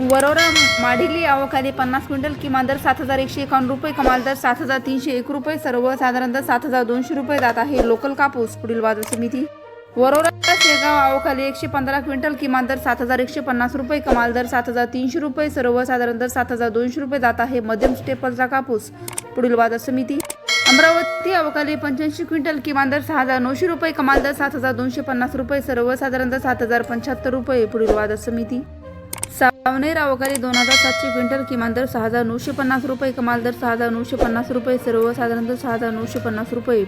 वरोरा माढिली आवकाली पन्नास क्विंटल किमान दर सात हजार एकशे एकावन्न रुपये कमाल दर सात हजार तीनशे एक रुपये सर्वसाधारण दर सात हजार दोनशे रुपये जात आहे. लोकल कापूस पुढील बाजार समिती. वरोरा शेगाव आवकाली एकशे पंधरा क्विंटल किमान दर सात हजार एकशे पन्नास रुपये कमाल दर सात हजार तीनशे रुपये सर्वसाधारण दर सात हजार दोनशे रुपये जात आहे. मध्यम स्टेपलचा कापूस पुढील बाजार समिती. अमरावती अवकाली पंच्याऐंशी क्विंटल किमान दर सहा हजार नऊशे रुपये कमाल दर सात हजार दोनशे पन्नास रुपये सर्वसाधारण दर सात हजार पंच्याहत्तर रुपये पुढील बाजार समिती. सावनेर अवकाळी दोन हजार सातशे क्विंटल किमान दर सहा हजार नऊशे पन्नास रुपये कमाल दर सहा हजार नऊशे पन्नास रुपये सर्वसाधारण दर सहा हजार नऊशे पन्नास रुपये.